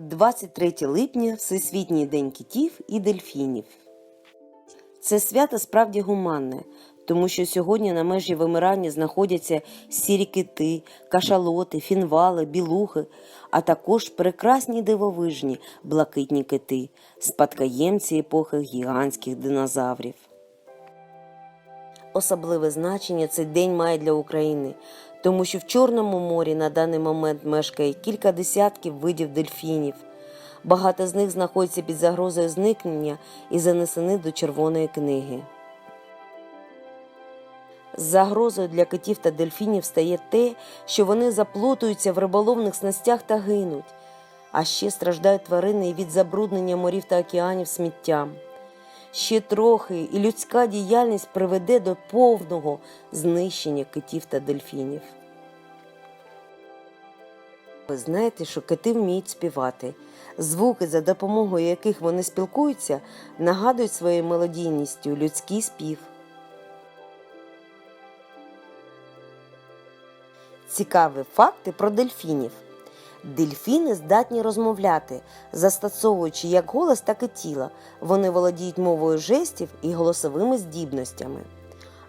23 липня Всесвітній день китів і дельфінів. Це свято справді гуманне, тому що сьогодні на межі вимирання знаходяться сірі кити, кашалоти, фінвали, білухи, а також прекрасні дивовижні блакитні кити, спадкоємці епохи гігантських динозаврів. Особливе значення цей день має для України, тому що в Чорному морі на даний момент мешкає кілька десятків видів дельфінів. Багато з них знаходяться під загрозою зникнення і занесені до Червоної книги. Загрозою для китів та дельфінів стає те, що вони заплутуються в риболовних снастях та гинуть, а ще страждають тварини і від забруднення морів та океанів сміттям. Ще трохи, і людська діяльність приведе до повного знищення китів та дельфінів. Ви знаєте, що кити вміють співати. Звуки, за допомогою яких вони спілкуються, нагадують своєю мелодійністю людський спів. Цікаві факти про дельфінів. Дельфіни здатні розмовляти, застосовуючи як голос, так і тіло. Вони володіють мовою жестів і голосовими здібностями.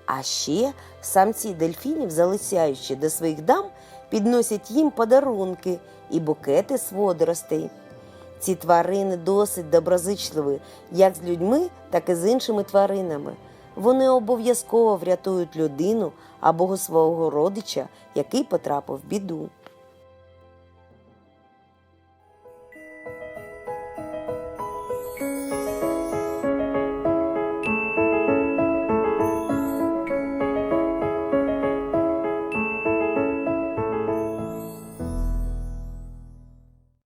А ще самці дельфінів, залицяючи до своїх дам, підносять їм подарунки і букети з водоростей. Ці тварини досить доброзичливі як з людьми, так і з іншими тваринами. Вони обов'язково врятують людину або свого родича, який потрапив в біду.